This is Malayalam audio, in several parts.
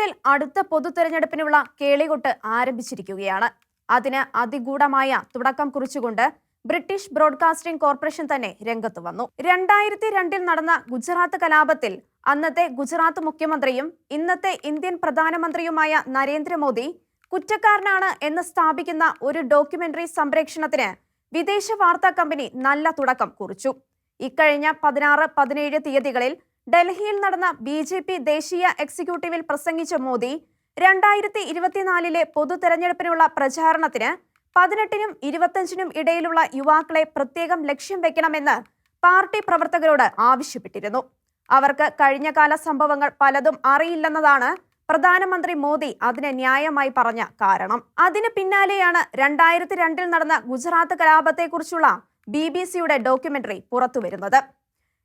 കേരളത്തിൽ അടുത്ത പൊതു തെരഞ്ഞെടുപ്പിനുള്ള കേളികൊട്ട് ആരംഭിച്ചിരിക്കുകയാണ്. അതിന് അതിഗൂഢമായ തുടക്കം കുറിച്ചുകൊണ്ട് ബ്രിട്ടീഷ് ബ്രോഡ്കാസ്റ്റിംഗ് കോർപ്പറേഷൻ തന്നെ രംഗത്ത് വന്നു. രണ്ടായിരത്തി രണ്ടിൽ നടന്ന ഗുജറാത്ത് കലാപത്തിൽ അന്നത്തെ ഗുജറാത്ത് മുഖ്യമന്ത്രിയും ഇന്നത്തെ ഇന്ത്യൻ പ്രധാനമന്ത്രിയുമായ നരേന്ദ്രമോദി കുറ്റക്കാരനാണ് എന്ന് സ്ഥാപിക്കുന്ന ഒരു ഡോക്യുമെന്ററി സംപ്രേക്ഷണത്തിന് വിദേശ വാർത്താ കമ്പനി നല്ല തുടക്കം കുറിച്ചു. ഇക്കഴിഞ്ഞ പതിനാറ് പതിനേഴ് തീയതികളിൽ ഡൽഹിയിൽ നടന്ന ബി ജെ പി ദേശീയ എക്സിക്യൂട്ടീവിൽ പ്രസംഗിച്ച മോദി രണ്ടായിരത്തി ഇരുപത്തിനാലിലെ പൊതു തെരഞ്ഞെടുപ്പിനുള്ള പ്രചാരണത്തിന് പതിനെട്ടിനും ഇരുപത്തഞ്ചിനും ഇടയിലുള്ള യുവാക്കളെ പ്രത്യേകം ലക്ഷ്യം വെക്കണമെന്ന് പാർട്ടി പ്രവർത്തകരോട് ആവശ്യപ്പെട്ടിരുന്നു. അവർക്ക് കഴിഞ്ഞകാല സംഭവങ്ങൾ പലതും അറിയില്ലെന്നതാണ് പ്രധാനമന്ത്രി മോദി അതിന് ന്യായമായി പറഞ്ഞ കാരണം. അതിന് പിന്നാലെയാണ് രണ്ടായിരത്തി രണ്ടിൽ നടന്ന ഗുജറാത്ത് കലാപത്തെക്കുറിച്ചുള്ള ബി ബി സിയുടെ ഡോക്യുമെന്ററി പുറത്തുവരുന്നത്.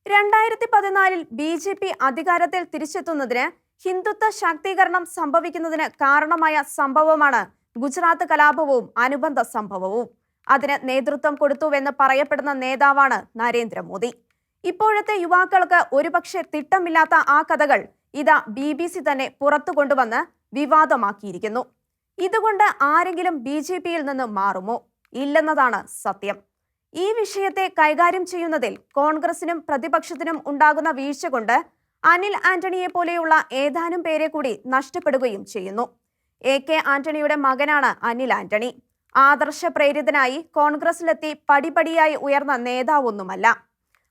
രണ്ടായിരത്തി പതിനാലിൽ ബി ജെ പി അധികാരത്തിൽ തിരിച്ചെത്തുന്നതിന് ഹിന്ദുത്വ ശാക്തീകരണം സംഭവിക്കുന്നതിന് കാരണമായ സംഭവമാണ് ഗുജറാത്ത് കലാപവും അനുബന്ധ സംഭവവും. അതിന് നേതൃത്വം കൊടുത്തുവെന്ന് പറയപ്പെടുന്ന നേതാവാണ് നരേന്ദ്രമോദി. ഇപ്പോഴത്തെ യുവാക്കൾക്ക് ഒരുപക്ഷെ തിട്ടമില്ലാത്ത ആ കഥകൾ ഇതാ ബി ബി സി തന്നെ പുറത്തു കൊണ്ടുവന്ന് വിവാദമാക്കിയിരിക്കുന്നു. ഇതുകൊണ്ട് ആരെങ്കിലും ബി ജെ പിയിൽ നിന്ന് മാറുമോ? ഇല്ലെന്നതാണ് സത്യം. ഈ വിഷയത്തെ കൈകാര്യം ചെയ്യുന്നതിൽ കോൺഗ്രസിനും പ്രതിപക്ഷത്തിനും ഉണ്ടാകുന്ന വീഴ്ച കൊണ്ട് അനിൽ ആന്റണിയെ പോലെയുള്ള ഏതാനും പേരെ കൂടി നഷ്ടപ്പെടുകയും ചെയ്യുന്നു. എ കെ ആന്റണിയുടെ മകനാണ് അനിൽ ആന്റണി. ആദർശ പ്രേരിതനായി കോൺഗ്രസിലെത്തി പടിപടിയായി ഉയർന്ന നേതാവൊന്നുമല്ല.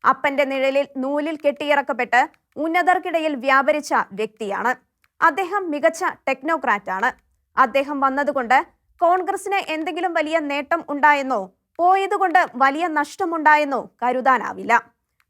അപ്പന്റെ നിഴലിൽ നൂലിൽ കെട്ടിയിറക്കപ്പെട്ട് ഉന്നതർക്കിടയിൽ വ്യാപരിച്ച വ്യക്തിയാണ്. അദ്ദേഹം മികച്ച ടെക്നോക്രാറ്റാണ്. അദ്ദേഹം വന്നതുകൊണ്ട് കോൺഗ്രസിന് എന്തെങ്കിലും വലിയ നേട്ടം ഉണ്ടായെന്നോ പോയതുകൊണ്ട് വലിയ നഷ്ടമുണ്ടായെന്നോ കരുതാനാവില്ല.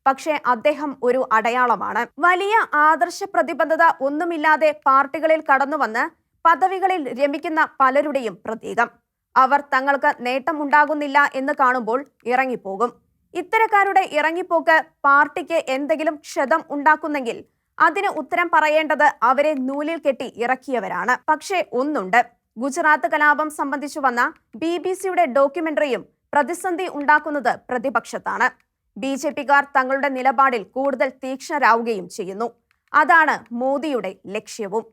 പക്ഷേ അദ്ദേഹം ഒരു അടയാളമാണ്. വലിയ ആദർശ പ്രതിബദ്ധത ഒന്നുമില്ലാതെ പാർട്ടികളിൽ കടന്നുവന്ന് പദവികളിൽ രമിക്കുന്ന പലരുടെയും പ്രതീകം. അവർ തങ്ങൾക്ക് നേട്ടമുണ്ടാകുന്നില്ല എന്ന് കാണുമ്പോൾ ഇറങ്ങിപ്പോകും. ഇത്തരക്കാരുടെ ഇറങ്ങിപ്പോക്ക് പാർട്ടിക്ക് എന്തെങ്കിലും ക്ഷതം ഉണ്ടാക്കുന്നെങ്കിൽ അതിന് ഉത്തരം പറയേണ്ടത് അവരെ നൂലിൽ കെട്ടി ഇറക്കിയവരാണ്. പക്ഷേ ഒന്നുണ്ട്. ഗുജറാത്ത് കലാപം സംബന്ധിച്ചു വന്ന ബി ബി സിയുടെ ഡോക്യുമെന്ററിയും പ്രതിസന്ധി ഉണ്ടാക്കുന്നത് പ്രതിപക്ഷത്താണ്. ബി ജെ പിക്കാർ തങ്ങളുടെ നിലപാടിൽ കൂടുതൽ തീക്ഷ്ണരാവുകയും ചെയ്യുന്നു. അതാണ് മോദിയുടെ ലക്ഷ്യവും.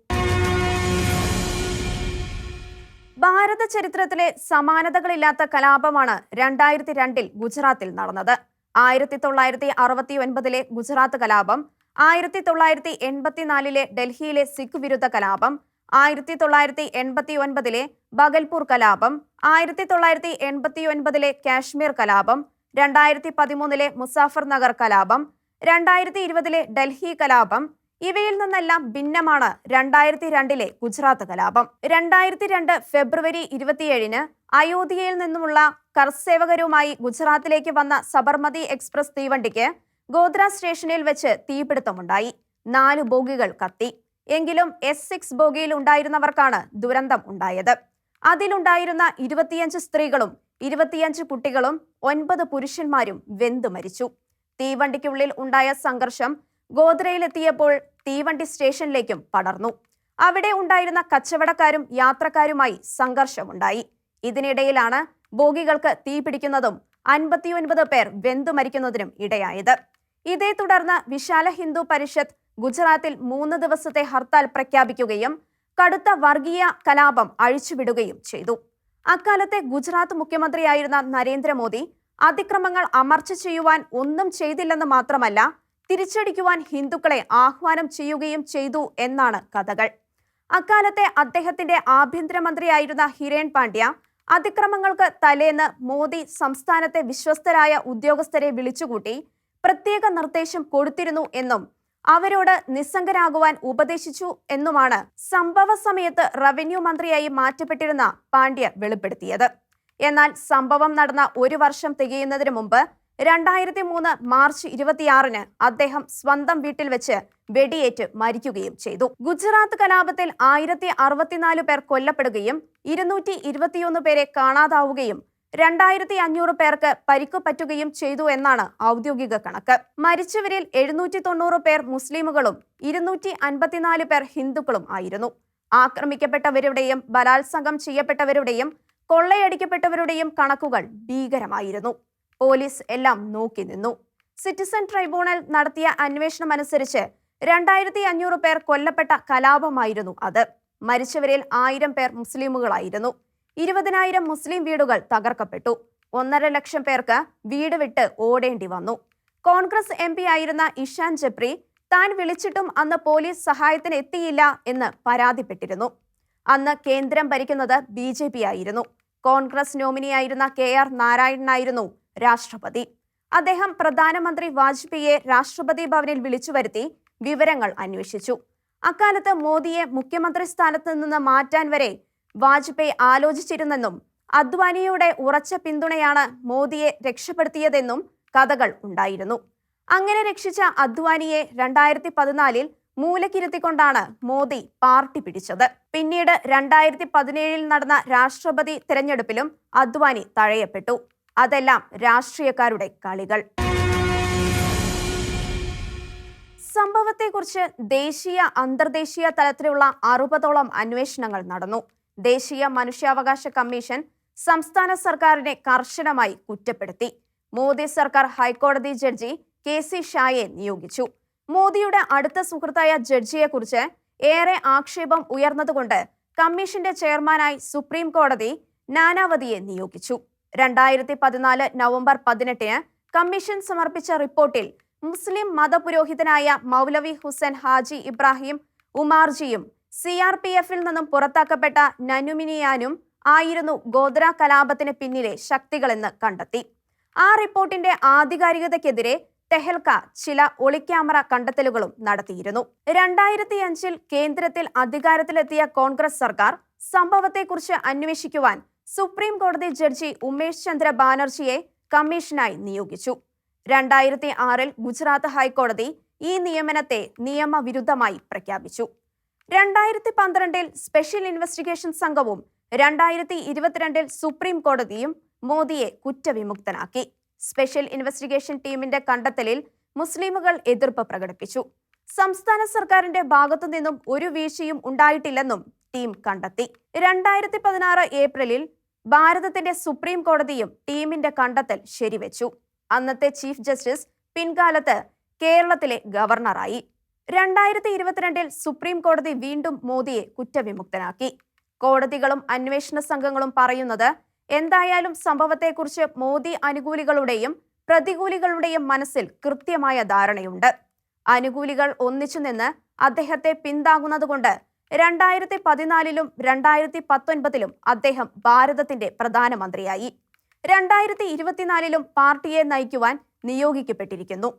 ഭാരത ചരിത്രത്തിലെ സമാനതകളില്ലാത്ത കലാപമാണ് രണ്ടായിരത്തി രണ്ടിൽ ഗുജറാത്തിൽ നടന്നത്. ആയിരത്തി തൊള്ളായിരത്തി അറുപത്തി ഒൻപതിലെ ഗുജറാത്ത് കലാപം ആയിരത്തി തൊള്ളായിരത്തി എൺപത്തിനാലിലെ ഡൽഹിയിലെ സിഖ് വിരുദ്ധ കലാപം ആയിരത്തി തൊള്ളായിരത്തി എൺപത്തി ഒൻപതിലെ ബഗൽപൂർ കലാപം ആയിരത്തി തൊള്ളായിരത്തി എൺപത്തി ഒൻപതിലെ കാശ്മീർ കലാപം രണ്ടായിരത്തി പതിമൂന്നിലെ മുസാഫർ നഗർ കലാപം രണ്ടായിരത്തി ഇരുപതിലെ ഡൽഹി കലാപം ഇവയിൽ നിന്നെല്ലാം ഭിന്നമാണ് രണ്ടായിരത്തി രണ്ടിലെ ഗുജറാത്ത് കലാപം. രണ്ടായിരത്തി രണ്ട് ഫെബ്രുവരി ഇരുപത്തിയേഴിന് അയോധ്യയിൽ നിന്നുമുള്ള കർസേവകരുമായി ഗുജറാത്തിലേക്ക് വന്ന സബർമതി എക്സ്പ്രസ് തീവണ്ടിക്ക് ഗോദ്ര സ്റ്റേഷനിൽ വെച്ച് തീപിടുത്തമുണ്ടായി. നാല് ബോഗികൾ കത്തി. എങ്കിലും എസ് സിക്സ് ബോഗിയിൽ ഉണ്ടായിരുന്നവർക്കാണ് ദുരന്തം ഉണ്ടായത്. അതിലുണ്ടായിരുന്ന ഇരുപത്തിയഞ്ച് സ്ത്രീകളും ഇരുപത്തിയഞ്ച് കുട്ടികളും ഒൻപത് പുരുഷന്മാരും വെന്തു മരിച്ചു. തീവണ്ടിക്കുള്ളിൽ ഉണ്ടായ സംഘർഷം ഗോദ്രയിലെത്തിയപ്പോൾ തീവണ്ടി സ്റ്റേഷനിലേക്കും പടർന്നു. അവിടെ ഉണ്ടായിരുന്ന കച്ചവടക്കാരും യാത്രക്കാരുമായി സംഘർഷമുണ്ടായി. ഇതിനിടയിലാണ് ബോഗികൾക്ക് തീപിടിക്കുന്നതും അൻപത്തിയൊൻപത് പേർ വെന്തു മരിക്കുന്നതിനും ഇടയായത്. ഇതേ തുടർന്ന് വിശാല ഹിന്ദു പരിഷത്ത് ഗുജറാത്തിൽ മൂന്ന് ദിവസത്തെ ഹർത്താൽ പ്രഖ്യാപിക്കുകയും കടുത്ത വർഗീയ കലാപം അഴിച്ചുവിടുകയും ചെയ്തു. അക്കാലത്തെ ഗുജറാത്ത് മുഖ്യമന്ത്രിയായിരുന്ന നരേന്ദ്രമോദി അതിക്രമങ്ങൾ അമർച്ച ചെയ്യുവാൻ ഒന്നും ചെയ്തില്ലെന്ന് മാത്രമല്ല തിരിച്ചടിക്കുവാൻ ഹിന്ദുക്കളെ ആഹ്വാനം ചെയ്യുകയും ചെയ്തു എന്നാണ് കഥകൾ. അക്കാലത്തെ അദ്ദേഹത്തിന്റെ ആഭ്യന്തരമന്ത്രിയായിരുന്ന ഹിരേൻ പാണ്ഡ്യ അതിക്രമങ്ങൾക്ക് തലേന്ന് മോദി സംസ്ഥാനത്തെ വിശ്വസ്തരായ ഉദ്യോഗസ്ഥരെ വിളിച്ചുകൂട്ടി പ്രത്യേക നിർദ്ദേശം കൊടുത്തിരുന്നു എന്നും അവരോട് നിസ്സംഗരാകുവാൻ ഉപദേശിച്ചു എന്നുമാണ് സംഭവ സമയത്ത് റവന്യൂ മന്ത്രിയായി മാറ്റപ്പെട്ടിരുന്ന പാണ്ഡ്യ വെളിപ്പെടുത്തിയത്. എന്നാൽ സംഭവം നടന്ന ഒരു വർഷം തികയുന്നതിന് മുമ്പ് രണ്ടായിരത്തി മൂന്ന് മാർച്ച് ഇരുപത്തിയാറിന് അദ്ദേഹം സ്വന്തം വീട്ടിൽ വെച്ച് വെടിയേറ്റ് മരിക്കുകയും ചെയ്തു. ഗുജറാത്ത് കലാപത്തിൽ ആയിരത്തി അറുപത്തിനാല് പേർ കൊല്ലപ്പെടുകയും ഇരുന്നൂറ്റി ഇരുപത്തിയൊന്ന് പേരെ കാണാതാവുകയും രണ്ടായിരത്തി അഞ്ഞൂറ് പേർക്ക് പരിക്കു പറ്റുകയും ചെയ്തു എന്നാണ് ഔദ്യോഗിക കണക്ക്. മരിച്ചവരിൽ എഴുന്നൂറ്റി തൊണ്ണൂറ് പേർ മുസ്ലിമുകളും ഇരുന്നൂറ്റി അൻപത്തിനാല് പേർ ഹിന്ദുക്കളും ആയിരുന്നു. ആക്രമിക്കപ്പെട്ടവരുടെയും ബലാത്സംഗം ചെയ്യപ്പെട്ടവരുടെയും കൊള്ളയടിക്കപ്പെട്ടവരുടെയും കണക്കുകൾ ഭീകരമായിരുന്നു. പോലീസ് എല്ലാം നോക്കി നിന്നു. സിറ്റിസൺ ട്രൈബ്യൂണൽ നടത്തിയ അന്വേഷണം അനുസരിച്ച് രണ്ടായിരത്തി അഞ്ഞൂറ് പേർ കൊല്ലപ്പെട്ട കലാപമായിരുന്നു അത്. മരിച്ചവരിൽ ആയിരം പേർ മുസ്ലിമുകളായിരുന്നു. ഇരുപതിനായിരം മുസ്ലിം വീടുകൾ തകർക്കപ്പെട്ടു. ഒന്നര ലക്ഷം പേർക്ക് വീട് വിട്ട് ഓടേണ്ടി വന്നു. കോൺഗ്രസ് എം ആയിരുന്ന ഇഷാൻ ജപ്രി താൻ വിളിച്ചിട്ടും അന്ന് പോലീസ് സഹായത്തിന് എത്തിയില്ല എന്ന് പരാതിപ്പെട്ടിരുന്നു. അന്ന് കേന്ദ്രം ഭരിക്കുന്നത് ബി ജെ പി ആയിരുന്നു. കോൺഗ്രസ് നോമിനിയായിരുന്ന കെ ആർ നാരായണനായിരുന്നു രാഷ്ട്രപതി. അദ്ദേഹം പ്രധാനമന്ത്രി വാജ്പേയിയെ രാഷ്ട്രപതി ഭവനിൽ വിളിച്ചു വരുത്തി വിവരങ്ങൾ അന്വേഷിച്ചു. അക്കാലത്ത് മോദിയെ മുഖ്യമന്ത്രി സ്ഥാനത്ത് നിന്ന് മാറ്റാൻ വരെ വാജ്പേയി ആലോചിച്ചിരുന്നെന്നും അദ്വാനിയുടെ ഉറച്ച പിന്തുണയാണ് മോദിയെ രക്ഷപ്പെടുത്തിയതെന്നും കഥകൾ ഉണ്ടായിരുന്നു. അങ്ങനെ രക്ഷിച്ച അദ്വാനിയെ രണ്ടായിരത്തി പതിനാലിൽ മൂലക്കിരുത്തിക്കൊണ്ടാണ് മോദി പാർട്ടി പിടിച്ചത്. പിന്നീട് രണ്ടായിരത്തി പതിനേഴിൽ നടന്ന രാഷ്ട്രപതി തിരഞ്ഞെടുപ്പിലും അദ്വാനി തഴയപ്പെട്ടു. അതെല്ലാം രാഷ്ട്രീയക്കാരുടെ കളികൾ. സംഭവത്തെക്കുറിച്ച് ദേശീയ അന്തർദേശീയ തലത്തിലുള്ള അറുപതോളം അന്വേഷണങ്ങൾ നടന്നു. ദേശീയ മനുഷ്യാവകാശ കമ്മീഷൻ സംസ്ഥാന സർക്കാരിനെ കർശനമായി കുറ്റപ്പെടുത്തി. മോദി സർക്കാർ ഹൈക്കോടതി ജഡ്ജി കെ സി ഷായെ നിയോഗിച്ചു. മോദിയുടെ അടുത്ത സുഹൃത്തായ ജഡ്ജിയെക്കുറിച്ച് ഏറെ ആക്ഷേപം ഉയർന്നതുകൊണ്ട് കമ്മീഷന്റെ ചെയർമാനായി സുപ്രീം കോടതി നാനാവതിയെ നിയോഗിച്ചു. രണ്ടായിരത്തി പതിനാല് നവംബർ പതിനെട്ടിന് കമ്മീഷൻ സമർപ്പിച്ച റിപ്പോർട്ടിൽ മുസ്ലിം മതപുരോഹിതനായ മൗലവി ഹുസൈൻ ഹാജി ഇബ്രാഹിം ഉമാർജിയും സി ആർ പി എഫിൽ നിന്നും പുറത്താക്കപ്പെട്ട നനുമിനിയാനും ആയിരുന്നു ഗോദ്ര കലാപത്തിന് പിന്നിലെ ശക്തികളെന്ന് കണ്ടെത്തി. ആ റിപ്പോർട്ടിന്റെ ആധികാരികതയ്ക്കെതിരെ തെഹൽക്ക ചില ഒളിക്യാമറ കണ്ടെത്തലുകളും നടത്തിയിരുന്നു. രണ്ടായിരത്തി അഞ്ചിൽ കേന്ദ്രത്തിൽ അധികാരത്തിലെത്തിയ കോൺഗ്രസ് സർക്കാർ സംഭവത്തെക്കുറിച്ച് അന്വേഷിക്കുവാൻ സുപ്രീം കോടതി ജഡ്ജി ഉമേഷ് ചന്ദ്ര ബാനർജിയെ കമ്മീഷനായി നിയോഗിച്ചു. രണ്ടായിരത്തി ആറിൽ ഗുജറാത്ത് ഹൈക്കോടതി ഈ നിയമനത്തെ നിയമവിരുദ്ധമായി പ്രഖ്യാപിച്ചു. രണ്ടായിരത്തി പന്ത്രണ്ടിൽ സ്പെഷ്യൽ ഇൻവെസ്റ്റിഗേഷൻ സംഘവും രണ്ടായിരത്തി ഇരുപത്തിരണ്ടിൽ സുപ്രീം കോടതിയും മോദിയെ കുറ്റവിമുക്തനാക്കി. സ്പെഷ്യൽ ഇൻവെസ്റ്റിഗേഷൻ ടീമിന്റെ കണ്ടെത്തലിൽ മുസ്ലിമുകൾ എതിർപ്പ് പ്രകടിപ്പിച്ചു. സംസ്ഥാന സർക്കാരിന്റെ ഭാഗത്തു നിന്നും ഒരു വീഴ്ചയും ഉണ്ടായിട്ടില്ലെന്നും ടീം കണ്ടെത്തി. രണ്ടായിരത്തി പതിനാറ് ഏപ്രിലിൽ ഭാരതത്തിന്റെ സുപ്രീം കോടതിയും ടീമിന്റെ കണ്ടെത്തൽ ശരിവെച്ചു. അന്നത്തെ ചീഫ് ജസ്റ്റിസ് പിൻകാലത്ത് കേരളത്തിലെ ഗവർണറായി. രണ്ടായിരത്തി ഇരുപത്തിരണ്ടിൽ സുപ്രീം കോടതി വീണ്ടും മോദിയെ കുറ്റവിമുക്തനാക്കി. കോടതികളും അന്വേഷണ സംഘങ്ങളും പറയുന്നത് എന്തായാലും സംഭവത്തെക്കുറിച്ച് മോദി അനുകൂലികളുടെയും പ്രതികൂലികളുടെയും മനസ്സിൽ കൃത്യമായ ധാരണയുണ്ട്. അനുകൂലികൾ ഒന്നിച്ചു നിന്ന് അദ്ദേഹത്തെ പിന്താങ്ങുന്നതുകൊണ്ട് രണ്ടായിരത്തി പതിനാലിലും രണ്ടായിരത്തി പത്തൊൻപതിലും അദ്ദേഹം ഭാരതത്തിന്റെ പ്രധാനമന്ത്രിയായി. രണ്ടായിരത്തി ഇരുപത്തിനാലിലും പാർട്ടിയെ നയിക്കുവാൻ നിയോഗിക്കപ്പെട്ടിരിക്കുന്നു.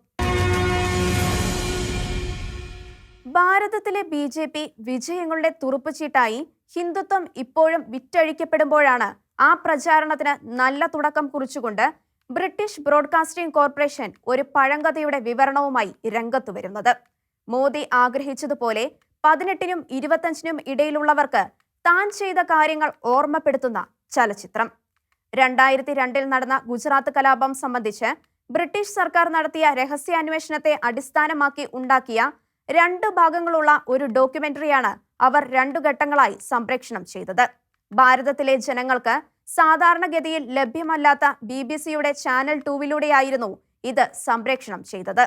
ഭാരതത്തിലെ ബി ജെ പി വിജയങ്ങളുടെ തുറുപ്പുചീട്ടായി ഹിന്ദുത്വം ഇപ്പോഴും വിറ്റഴിക്കപ്പെടുമ്പോഴാണ് ആ പ്രചാരണത്തിന് നല്ല തുടക്കം കുറിച്ചുകൊണ്ട് ബ്രിട്ടീഷ് ബ്രോഡ്കാസ്റ്റിംഗ് കോർപ്പറേഷൻ ഒരു പഴങ്കഥയുടെ വിവരണവുമായി രംഗത്തു വരുന്നത്. മോദി ആഗ്രഹിച്ചതുപോലെ പതിനെട്ടിനും ഇരുപത്തഞ്ചിനും ഇടയിലുള്ളവർക്ക് താൻ ചെയ്ത കാര്യങ്ങൾ ഓർമ്മപ്പെടുത്തുന്ന ചലച്ചിത്രം. രണ്ടായിരത്തി രണ്ടിൽ നടന്ന ഗുജറാത്ത് കലാപം സംബന്ധിച്ച് ബ്രിട്ടീഷ് സർക്കാർ നടത്തിയ രഹസ്യാന്വേഷണത്തെ അടിസ്ഥാനമാക്കി ഉണ്ടാക്കിയ രണ്ട് ഭാഗങ്ങളുള്ള ഒരു ഡോക്യുമെന്ററിയാണ് അവർ രണ്ടു ഘട്ടങ്ങളായി സംപ്രേക്ഷണം ചെയ്തത്. ഭാരതത്തിലെ ജനങ്ങൾക്ക് സാധാരണഗതിയിൽ ലഭ്യമല്ലാത്ത ബി ബി സിയുടെ ചാനൽ ടൂവിലൂടെയായിരുന്നു ഇത് സംപ്രേക്ഷണം ചെയ്തത്.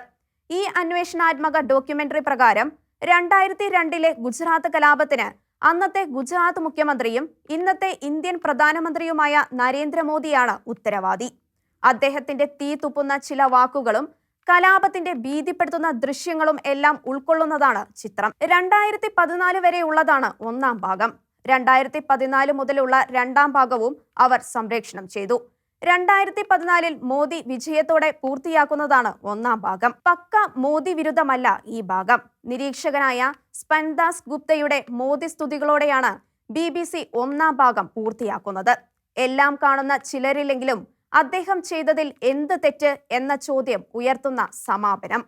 ഈ അന്വേഷണാത്മക ഡോക്യുമെന്ററി പ്രകാരം രണ്ടായിരത്തി രണ്ടിലെ ഗുജറാത്ത് കലാപത്തിന് അന്നത്തെ ഗുജറാത്ത് മുഖ്യമന്ത്രിയും ഇന്നത്തെ ഇന്ത്യൻ പ്രധാനമന്ത്രിയുമായ നരേന്ദ്രമോദിയാണ് ഉത്തരവാദി. അദ്ദേഹത്തിന്റെ തീ തുപ്പുന്ന ചില വാക്കുകളും കലാപത്തിന്റെ ഭീതിപ്പെടുത്തുന്ന ദൃശ്യങ്ങളും എല്ലാം ഉൾക്കൊള്ളുന്നതാണ് ചിത്രം. രണ്ടായിരത്തി പതിനാല് വരെ ഉള്ളതാണ് ഒന്നാം ഭാഗം. രണ്ടായിരത്തി പതിനാല് മുതലുള്ള രണ്ടാം ഭാഗവും അവർ സംപ്രേക്ഷണം ചെയ്തു. രണ്ടായിരത്തി പതിനാലിൽ മോദി വിജയത്തോടെ പൂർത്തിയാക്കുന്നതാണ് ഒന്നാം ഭാഗം. പക്ക മോദി വിരുദ്ധമല്ല ഈ ഭാഗം. നിരീക്ഷകനായ സ്പൻദാസ് ഗുപ്തയുടെ മോദി സ്തുതികളോടെയാണ് ബി ഒന്നാം ഭാഗം പൂർത്തിയാക്കുന്നത്. എല്ലാം കാണുന്ന ചിലരിലെങ്കിലും അദ്ദേഹം ചെയ്തതിൽ എന്ത് തെറ്റ് എന്ന ചോദ്യം ഉയർത്തുന്ന സമാപനം.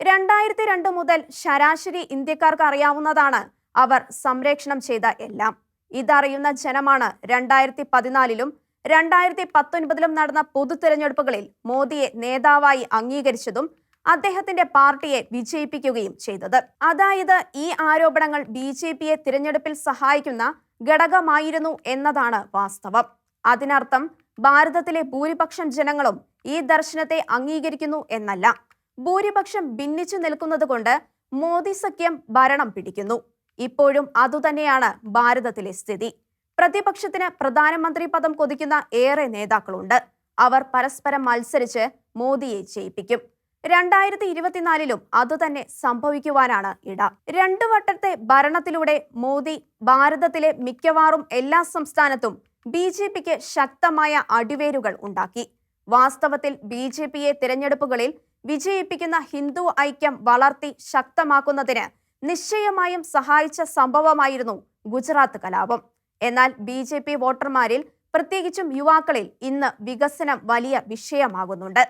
രണ്ടായിരത്തി രണ്ട് മുതൽ ശരാശരി ഇന്ത്യക്കാർക്ക് അറിയാവുന്നതാണ് അവർ സംരക്ഷണം ചെയ്ത എല്ലാം. ഇതറിയുന്ന ജനമാണ് രണ്ടായിരത്തി പതിനാലിലും രണ്ടായിരത്തി പത്തൊൻപതിലും നടന്ന പൊതു തിരഞ്ഞെടുപ്പുകളിൽ മോദിയെ നേതാവായി അംഗീകരിച്ചതും അദ്ദേഹത്തിന്റെ പാർട്ടിയെ വിജയിപ്പിക്കുകയും ചെയ്തത്. അതായത് ഈ ആരോപണങ്ങൾ ബി ജെ പിയെ തിരഞ്ഞെടുപ്പിൽ സഹായിക്കുന്ന ഘടകമായിരുന്നു എന്നതാണ് വാസ്തവം. അതിനർത്ഥം ഭാരതത്തിലെ ഭൂരിപക്ഷം ജനങ്ങളും ഈ ദർശനത്തെ അംഗീകരിക്കുന്നു എന്നല്ല. ഭൂരിപക്ഷം ഭിന്നിച്ചു നിൽക്കുന്നതുകൊണ്ട് മോദി സഖ്യം ഭരണം പിടിക്കുന്നു. ഇപ്പോഴും അതുതന്നെയാണ് ഭാരതത്തിലെ സ്ഥിതി. പ്രതിപക്ഷത്തിന് പ്രധാനമന്ത്രി പദം കൊതിക്കുന്ന ഏറെ നേതാക്കളുണ്ട്. അവർ പരസ്പരം മത്സരിച്ച് മോദിയെ ജയിപ്പിക്കും. രണ്ടായിരത്തി ഇരുപത്തിനാലിലും അതുതന്നെ സംഭവിക്കുവാനാണ് ഇട. രണ്ടു വട്ടത്തെ ഭരണത്തിലൂടെ മോദി ഭാരതത്തിലെ മിക്കവാറും എല്ലാ സംസ്ഥാനത്തും ബി ജെ പിക്ക് ശക്തമായ അടിവേരുകൾ ഉണ്ടാക്കി. വാസ്തവത്തിൽ ബി ജെ പിയെ തിരഞ്ഞെടുപ്പുകളിൽ വിജയിപ്പിക്കുന്ന ഹിന്ദു ഐക്യം വളർത്തി ശക്തമാക്കുന്നതിന് നിശ്ചയമായും സഹായിച്ച സംഭവമായിരുന്നു ഗുജറാത്ത് കലാപം. എന്നാൽ ബി ജെ പി വോട്ടർമാരിൽ പ്രത്യേകിച്ചും യുവാക്കളിൽ ഇന്ന് വികസനം വലിയ വിഷയമാകുന്നുണ്ട്.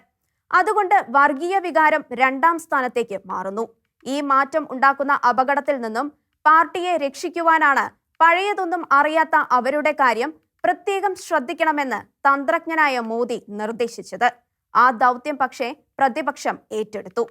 അതുകൊണ്ട് വർഗീയ വികാരം രണ്ടാം സ്ഥാനത്തേക്ക് മാറുന്നു. ഈ മാറ്റം ഉണ്ടാക്കുന്ന അപകടത്തിൽ നിന്നും പാർട്ടിയെ രക്ഷിക്കുവാനാണ് പഴയതൊന്നും അറിയാത്ത അവരുടെ കാര്യം പ്രത്യേകം ശ്രദ്ധിക്കണമെന്ന് തന്ത്രജ്ഞനായ മോദി നിർദ്ദേശിച്ചത്. ആ ദൗത്യം പക്ഷേ പ്രതിപക്ഷം ഏറ്റെടുത്തു.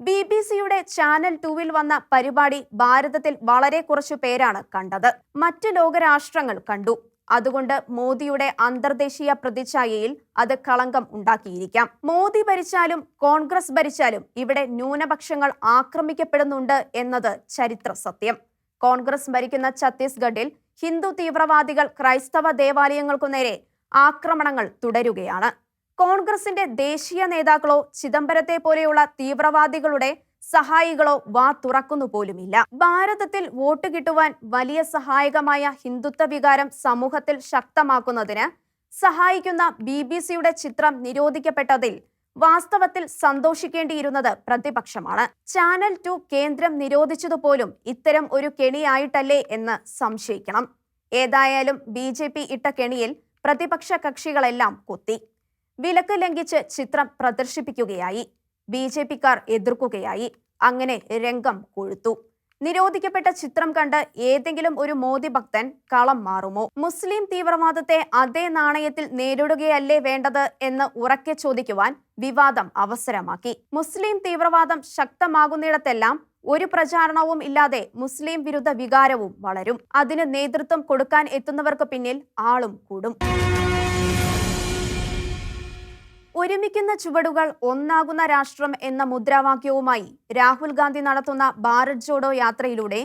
ബി ബി സിയുടെ ചാനൽ ടൂവിൽ വന്ന പരിപാടി ഭാരതത്തിൽ വളരെ കുറച്ചു പേരാണ് കണ്ടത്. മറ്റ് ലോകരാഷ്ട്രങ്ങൾ കണ്ടു. അതുകൊണ്ട് മോദിയുടെ അന്തർദേശീയ പ്രതിച്ഛായയിൽ അത് കളങ്കം ഉണ്ടാക്കിയിരിക്കാം. മോദി ഭരിച്ചാലും കോൺഗ്രസ് ഭരിച്ചാലും ഇവിടെ ന്യൂനപക്ഷങ്ങൾ ആക്രമിക്കപ്പെടുന്നുണ്ട് എന്നത് ചരിത്ര സത്യം കോൺഗ്രസ് ഭരിക്കുന്ന ഛത്തീസ്ഗഡിൽ ഹിന്ദു തീവ്രവാദികൾ ക്രൈസ്തവ ദേവാലയങ്ങൾക്കു നേരെ ആക്രമണങ്ങൾ തുടരുകയാണ്. കോൺഗ്രസിന്റെ ദേശീയ നേതാക്കളോ ചിദംബരത്തെ പോലെയുള്ള തീവ്രവാദികളുടെ സഹായികളോ വാ തുറക്കുന്നു പോലുമില്ല. ഭാരതത്തിൽ വോട്ട് കിട്ടുവാൻ വലിയ സഹായകമായ ഹിന്ദുത്വ വികാരം സമൂഹത്തിൽ ശക്തമാക്കുന്നതിന് സഹായിക്കുന്ന ബി ചിത്രം നിരോധിക്കപ്പെട്ടതിൽ വാസ്തവത്തിൽ സന്തോഷിക്കേണ്ടിയിരുന്നത് പ്രതിപക്ഷമാണ്. ചാനൽ ടു കേന്ദ്രം നിരോധിച്ചതുപോലും ഇത്തരം ഒരു കെണിയായിട്ടല്ലേ എന്ന് സംശയിക്കണം. ഏതായാലും ബി ജെ പി ഇട്ട കെണിയിൽ പ്രതിപക്ഷ കക്ഷികളെല്ലാം കുത്തി. വിലക്ക് ലംഘിച്ച് ചിത്രം പ്രദർശിപ്പിക്കുകയായി. B J പിക്കാർ എതിർക്കുകയായി. അങ്ങനെ രംഗം കൊഴുത്തു. നിരോധിക്കപ്പെട്ട ചിത്രം കണ്ട് ഏതെങ്കിലും ഒരു മോദി ഭക്തൻ കളം മാറുമോ? മുസ്ലിം തീവ്രവാദത്തെ അതേ നാണയത്തിൽ നേരിടുകയല്ലേ വേണ്ടത് എന്ന് ഉറക്കെ ചോദിക്കുവാൻ വിവാദം അവസരമാക്കി. മുസ്ലിം തീവ്രവാദം ശക്തമാകുന്നിടത്തെല്ലാം ഒരു പ്രചാരണവും ഇല്ലാതെ മുസ്ലിം വിരുദ്ധ വികാരവും വളരും. അതിന് നേതൃത്വം കൊടുക്കാൻ എത്തുന്നവർക്ക് പിന്നിൽ ആളും കൂടും. ഒരുമിക്കുന്ന ചുവടുകൾ ഒന്നാകുന്ന രാഷ്ട്രം എന്ന മുദ്രാവാക്യവുമായി രാഹുൽ ഗാന്ധി നടത്തുന്ന ഭാരത് ജോഡോ യാത്രയിലൂടെ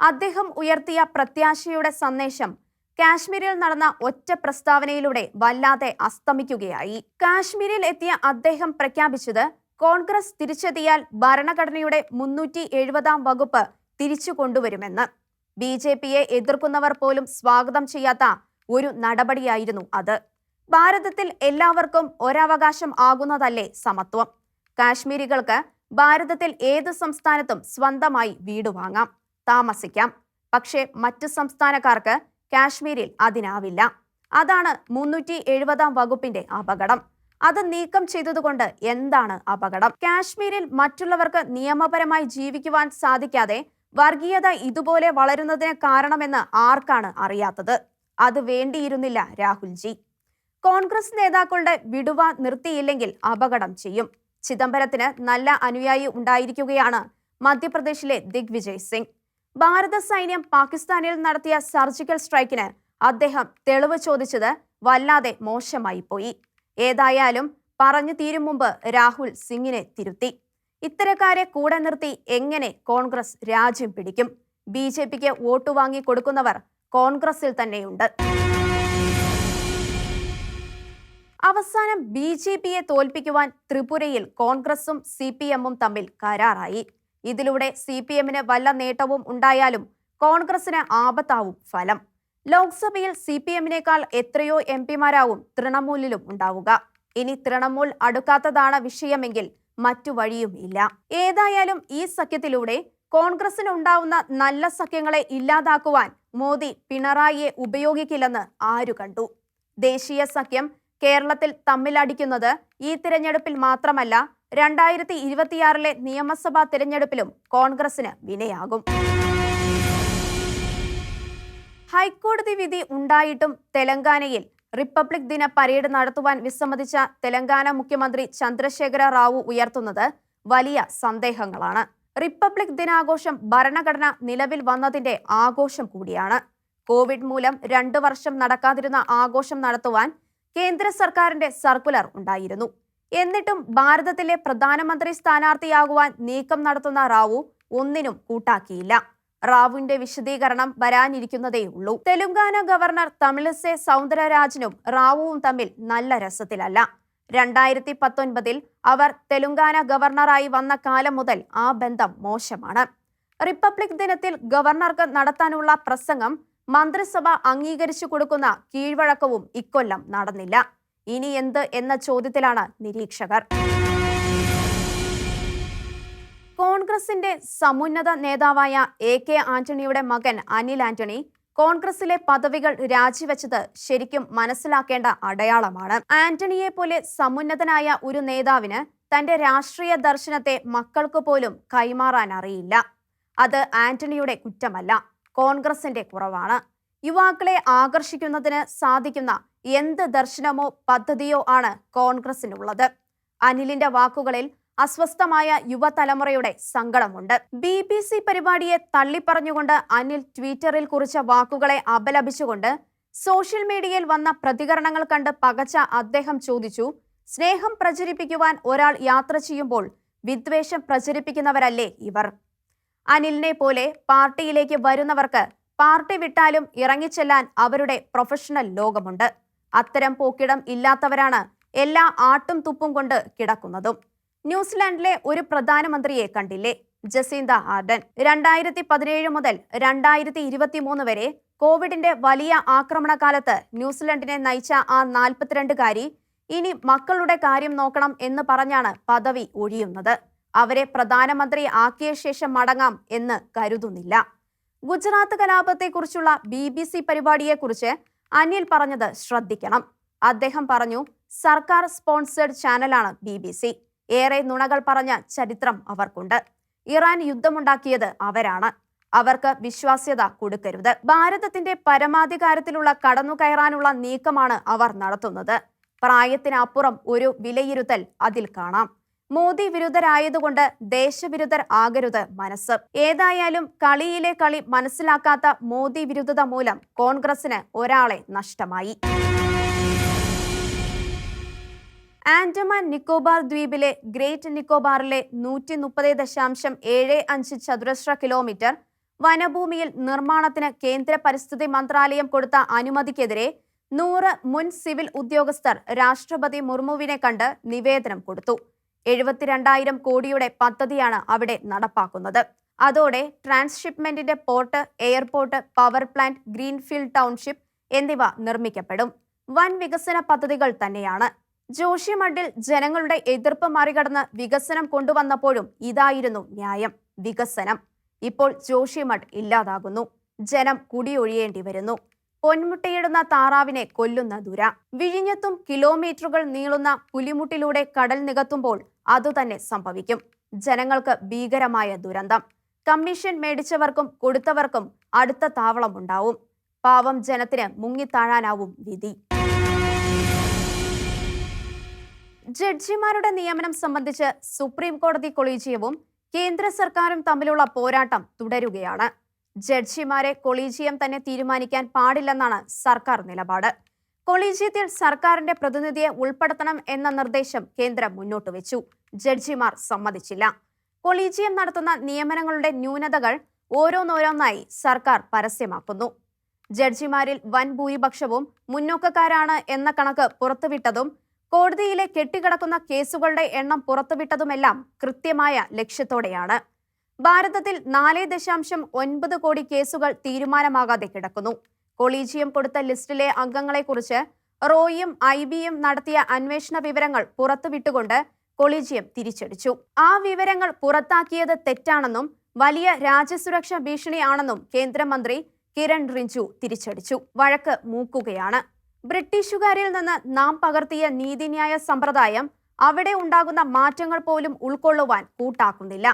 അദ്ദേഹം ഉയർത്തിയ പ്രത്യാശയുടെ സന്ദേശം കാശ്മീരിൽ നടന്ന ഒറ്റ പ്രസ്താവനയിലൂടെ വല്ലാതെ അസ്തമിക്കുകയായി. കാശ്മീരിൽ എത്തിയ അദ്ദേഹം പ്രഖ്യാപിച്ചത് കോൺഗ്രസ് തിരിച്ചെത്തിയാൽ ഭരണഘടനയുടെ മുന്നൂറ്റി എഴുപതാം വകുപ്പ് തിരിച്ചു കൊണ്ടുവരുമെന്ന്. ബി ജെ പിയെ എതിർക്കുന്നവർ പോലും സ്വാഗതം ചെയ്യാത്ത ഒരു നടപടിയായിരുന്നു അത്. ഭാരതത്തിൽ എല്ലാവർക്കും ഒരവകാശം ആകുന്നതല്ലേ സമത്വം? കാശ്മീരികൾക്ക് ഭാരതത്തിൽ ഏത് സംസ്ഥാനത്തും സ്വന്തമായി വീട് വാങ്ങാം താമസിക്കാം. പക്ഷേ മറ്റ് സംസ്ഥാനക്കാർക്ക് കാശ്മീരിൽ അതിനാവില്ല. അതാണ് മുന്നൂറ്റി എഴുപതാം വകുപ്പിന്റെ അപകടം. അത് നീക്കം ചെയ്തതുകൊണ്ട് എന്താണ് അപകടം? കാശ്മീരിൽ മറ്റുള്ളവർക്ക് നിയമപരമായി ജീവിക്കുവാൻ സാധിക്കാതെ വർഗീയത ഇതുപോലെ വളരുന്നതിന് കാരണമെന്ന് ആർക്കാണ് അറിയാത്തത്? അത് വേണ്ടിയിരുന്നില്ല രാഹുൽജി. കോൺഗ്രസ് നേതാക്കളുടെ വിടുവ നിർത്തിയില്ലെങ്കിൽ അപകടം ചെയ്യും. ചിദംബരത്തിന് നല്ല അനുയായി ഉണ്ടായിരിക്കുകയാണ് മധ്യപ്രദേശിലെ ദിഗ്വിജയ് സിംഗ്. ഭാരത സൈന്യം പാകിസ്ഥാനിൽ നടത്തിയ സർജിക്കൽ സ്ട്രൈക്കിന് അദ്ദേഹം തെളിവ് ചോദിച്ചത് വല്ലാതെ മോശമായി പോയി. ഏതായാലും പറഞ്ഞു തീരും മുമ്പ് രാഹുൽ സിംഗിനെ തിരുത്തി. ഇത്തരക്കാരെ കൂടെ നിർത്തി എങ്ങനെ കോൺഗ്രസ് രാജ്യം പിടിക്കും? ബി ജെ പിക്ക് വോട്ട് വാങ്ങി കൊടുക്കുന്നവർ കോൺഗ്രസിൽ തന്നെയുണ്ട്. അവസാനം ബി ജെ പിയെ തോൽപ്പിക്കുവാൻ ത്രിപുരയിൽ കോൺഗ്രസും സി പി എമ്മും തമ്മിൽ കരാറായി. ഇതിലൂടെ സി പി എമ്മിന് വല്ല നേട്ടവും ഉണ്ടായാലും കോൺഗ്രസിന് ആപത്താവും ഫലം. ലോക്സഭയിൽ സി പി എമ്മിനേക്കാൾ എത്രയോ എം പിമാരാവും തൃണമൂലിലും ഉണ്ടാവുക. ഇനി തൃണമൂൽ അടുക്കാത്തതാണ് വിഷയമെങ്കിൽ മറ്റു വഴിയും ഇല്ല. ഏതായാലും ഈ സഖ്യത്തിലൂടെ കോൺഗ്രസിന് ഉണ്ടാവുന്ന നല്ല സഖ്യങ്ങളെ ഇല്ലാതാക്കുവാൻ മോദി പിണറായിയെ ഉപയോഗിക്കില്ലെന്ന് ആരു കണ്ടു? ദേശീയ സഖ്യം കേരളത്തിൽ തമ്മിലടിക്കുന്നത് ഈ തിരഞ്ഞെടുപ്പിൽ മാത്രമല്ല രണ്ടായിരത്തി ഇരുപത്തിയാറിലെ നിയമസഭാ തിരഞ്ഞെടുപ്പിലും കോൺഗ്രസിന് വിനയാകും. ഹൈക്കോടതി വിധി ഉണ്ടായിട്ടും തെലങ്കാനയിൽ റിപ്പബ്ലിക് ദിന പരേഡ് നടത്തുവാൻ വിസമ്മതിച്ച തെലങ്കാന മുഖ്യമന്ത്രി ചന്ദ്രശേഖര റാവു ഉയർത്തുന്നത് വലിയ സന്ദേഹങ്ങളാണ്. റിപ്പബ്ലിക് ദിനാഘോഷം ഭരണഘടന നിലവിൽ വന്നതിന്റെ ആഘോഷം കൂടിയാണ്. കോവിഡ് മൂലം രണ്ടു വർഷം നടക്കാതിരുന്ന ആഘോഷം നടത്തുവാൻ കേന്ദ്ര സർക്കാരിന്റെ സർക്കുലർ ഉണ്ടായിരുന്നു. എന്നിട്ടും ഭാരതത്തിലെ പ്രധാനമന്ത്രി സ്ഥാനാർത്ഥിയാകുവാൻ നീക്കം നടത്തുന്ന റാവു ഒന്നിനും കൂട്ടാക്കിയില്ല. റാവുവിന്റെ വിശദീകരണം വരാനിരിക്കുന്നതേ ഉള്ളൂ. തെലുങ്കാന ഗവർണർ തമിഴ്സെ സൗന്ദരരാജനും റാവുവും തമ്മിൽ നല്ല രസത്തിലല്ല. രണ്ടായിരത്തി പത്തൊൻപതിൽ അവർ തെലുങ്കാന ഗവർണറായി വന്ന കാലം മുതൽ ആ ബന്ധം മോശമാണ്. റിപ്പബ്ലിക് ദിനത്തിൽ ഗവർണർക്ക് നടത്താനുള്ള പ്രസംഗം മന്ത്രിസഭ അംഗീകരിച്ചു കൊടുക്കുന്ന കീഴ്വഴക്കവും ഇക്കൊല്ലം നടന്നില്ല. ഇനി എന്ത് എന്ന ചോദ്യത്തിലാണ് നിരീക്ഷകർ. കോൺഗ്രസിന്റെ സമുന്നത നേതാവായ എ കെ ആന്റണിയുടെ മകൻ അനിൽ ആന്റണി കോൺഗ്രസിലെ പദവികൾ രാജിവെച്ചത് ശരിക്കും മനസ്സിലാക്കേണ്ട അടയാളമാണ്. ആന്റണിയെ പോലെ സമുന്നതനായ ഒരു നേതാവിന് തന്റെ രാഷ്ട്രീയ ദർശനത്തെ മക്കൾക്ക് പോലും കൈമാറാൻ അറിയില്ല. അത് ആന്റണിയുടെ കുറ്റമല്ല. കോൺഗ്രസിന്റെ കുറവാണ്. യുവാക്കളെ ആകർഷിക്കുന്നതിന് സാധിക്കുന്ന എന്ത് ദർശനമോ പദ്ധതിയോ ആണ് കോൺഗ്രസിനുള്ളത്. അനിലിന്റെ വാക്കുകളിൽ അസ്വസ്ഥമായ യുവതലമുറയുടെ സങ്കടമുണ്ട്. ബി ബി സി പരിപാടിയെ തള്ളിപ്പറഞ്ഞുകൊണ്ട് അനിൽ ട്വിറ്ററിൽ കുറിച്ച വാക്കുകളെ അപലപിച്ചുകൊണ്ട് സോഷ്യൽ മീഡിയയിൽ വന്ന പ്രതികരണങ്ങൾ കണ്ട് പകച്ച അദ്ദേഹം ചോദിച്ചു സ്നേഹം പ്രചരിപ്പിക്കുവാൻ ഒരാൾ യാത്ര ചെയ്യുമ്പോൾ വിദ്വേഷം പ്രചരിപ്പിക്കുന്നവരല്ലേ ഇവർ? അനിലിനെ പോലെ പാർട്ടിയിലേക്ക് വരുന്നവർക്ക് പാർട്ടി വിട്ടാലും ഇറങ്ങിച്ചെല്ലാൻ അവരുടെ പ്രൊഫഷണൽ ലോകമുണ്ട്. അത്തരം പോക്കിടം ഇല്ലാത്തവരാണ് എല്ലാ ആട്ടും തുപ്പും കൊണ്ട് കിടക്കുന്നതും. ന്യൂസിലാൻഡിലെ ഒരു പ്രധാനമന്ത്രിയെ കണ്ടില്ലേ? Jacinda Ardern. രണ്ടായിരത്തി പതിനേഴ് മുതൽ രണ്ടായിരത്തി ഇരുപത്തി മൂന്ന് വരെ കോവിഡിന്റെ വലിയ ആക്രമണകാലത്ത് ന്യൂസിലൻഡിനെ നയിച്ച ആ നാൽപ്പത്തിരണ്ടുകാരി ഇനി മക്കളുടെ കാര്യം നോക്കണം എന്ന് പറഞ്ഞാണ് പദവി ഒഴിയുന്നത്. അവരെ പ്രധാനമന്ത്രി ആക്കിയ ശേഷം മടങ്ങാം എന്ന് കരുതുന്നില്ല. ഗുജറാത്ത് കലാപത്തെക്കുറിച്ചുള്ള ബി ബി സി പരിപാടിയെക്കുറിച്ച് അനിൽ പറഞ്ഞത് ശ്രദ്ധിക്കണം. അദ്ദേഹം പറഞ്ഞു സർക്കാർ സ്പോൺസേഡ് ചാനലാണ് ബി ബി സി. ഏറെ നുണകൾ പറഞ്ഞ ചരിത്രം അവർക്കുണ്ട്. ഇറാൻ യുദ്ധമുണ്ടാക്കിയത് അവരാണ്. അവർക്ക് വിശ്വാസ്യത കൊടുക്കരുത്. ഭാരതത്തിന്റെ പരമാധികാരത്തിലുള്ള കടന്നുകയറാനുള്ള നീക്കമാണ് അവർ നടത്തുന്നത്. പ്രായത്തിനപ്പുറം ഒരു വിലയിരുത്തൽ അതിൽ കാണാം. മോദി വിരുദ്ധരായതുകൊണ്ട് ദേശവിരുദ്ധർ ആകരുത് മനസ്സ്. ഏതായാലും കളിയിലെ കളി മനസ്സിലാക്കാത്ത മോദി വിരുദ്ധത മൂലം കോൺഗ്രസിന് ഒരാളെ നഷ്ടമായി. ആൻഡമാൻ നിക്കോബാർ ദ്വീപിലെ ഗ്രേറ്റ് നിക്കോബാറിലെ നൂറ്റി മുപ്പത് ദശാംശം ഏഴ് അഞ്ച് ചതുരശ്ര കിലോമീറ്റർ വനഭൂമിയിൽ നിർമ്മാണത്തിന് കേന്ദ്ര പരിസ്ഥിതി മന്ത്രാലയം കൊടുത്ത അനുമതിക്കെതിരെ നൂറ് മുൻ സിവിൽ ഉദ്യോഗസ്ഥർ രാഷ്ട്രപതി മുർമുവിനെ കണ്ട് നിവേദനം കൊടുത്തു. എഴുപത്തിരണ്ടായിരം കോടിയുടെ പദ്ധതിയാണ് അവിടെ നടപ്പാക്കുന്നത്. അതോടെ ട്രാൻസ്ഷിപ്മെന്റിന്റെ port airport power plant greenfield township എന്നിവ നിർമ്മിക്കപ്പെടും. വൻ വികസന പദ്ധതികൾ തന്നെയാണ്. ജോഷിമഡിൽ ജനങ്ങളുടെ എതിർപ്പ് മറികടന്ന് വികസനം കൊണ്ടുവന്നപ്പോഴും ഇതായിരുന്നു ന്യായം വികസനം. ഇപ്പോൾ ജോഷിമഡ് ഇല്ലാതാകുന്നു. ജനം കുടിയൊഴിയേണ്ടി വരുന്നു. പൊന്മുട്ടയിടുന്ന താറാവിനെ കൊല്ലുന്ന ദുര. വിഴിഞ്ഞത്തും കിലോമീറ്ററുകൾ നീളുന്ന പുലിമുട്ടിലൂടെ കടൽ നികത്തുമ്പോൾ അതുതന്നെ സംഭവിക്കും. ജനങ്ങൾക്ക് ഭീകരമായ ദുരന്തം. കമ്മീഷൻ മേടിച്ചവർക്കും കൊടുത്തവർക്കും അടുത്ത താവളമുണ്ടാവും പാവം ജനത്തിന് മുങ്ങിത്താഴാനാവും വിധി. ജഡ്ജിമാരുടെ നിയമനം സംബന്ധിച്ച് സുപ്രീം കോടതി കൊളീജിയവും കേന്ദ്ര സർക്കാരും തമ്മിലുള്ള പോരാട്ടം തുടരുകയാണ്. ജഡ്ജിമാരെ കൊളീജിയം തന്നെ തീരുമാനിക്കാൻ പാടില്ലെന്നാണ് സർക്കാർ നിലപാട്. കൊളീജിയത്തിൽ സർക്കാരിന്റെ പ്രതിനിധിയെ ഉൾപ്പെടുത്തണം എന്ന നിർദ്ദേശം കേന്ദ്രം മുന്നോട്ട് വെച്ചു. ജഡ്ജിമാർ സമ്മതിച്ചില്ല. കൊളീജിയം നടത്തുന്ന നിയമനങ്ങളുടെ ന്യൂനതകൾ ഓരോന്നോരോന്നായി സർക്കാർ പരസ്യമാക്കുന്നു. ജഡ്ജിമാരിൽ വൻ ഭൂരിപക്ഷവും മുന്നോക്കക്കാരാണ് എന്ന കണക്ക് പുറത്തുവിട്ടതും കോടതിയിലെ കെട്ടിക്കിടക്കുന്ന കേസുകളുടെ എണ്ണം പുറത്തുവിട്ടതുമെല്ലാം കൃത്യമായ ലക്ഷ്യത്തോടെയാണ്. ഭാരതത്തിൽ നാല് ദശാംശം ഒൻപത് കോടി കേസുകൾ തീരുമാനമാകാതെ കിടക്കുന്നു. കൊളീജിയം കൊടുത്ത ലിസ്റ്റിലെ അംഗങ്ങളെക്കുറിച്ച് റോയും ഐ ബിയും നടത്തിയ അന്വേഷണ വിവരങ്ങൾ പുറത്തുവിട്ടുകൊണ്ട് കൊളീജിയം തിരിച്ചടിച്ചു. ആ വിവരങ്ങൾ പുറത്താക്കിയത് തെറ്റാണെന്നും വലിയ രാജ്യസുരക്ഷാ ഭീഷണിയാണെന്നും കേന്ദ്രമന്ത്രി കിരൺ റിഞ്ചു തിരിച്ചടിച്ചു. വഴക്ക് മൂക്കുകയാണ്. ബ്രിട്ടീഷുകാരിൽ നിന്ന് നാം പകർത്തിയ നീതിന്യായ സമ്പ്രദായം അവിടെ ഉണ്ടാകുന്ന മാറ്റങ്ങൾ പോലും ഉൾക്കൊള്ളുവാൻ കൂട്ടാക്കുന്നില്ല.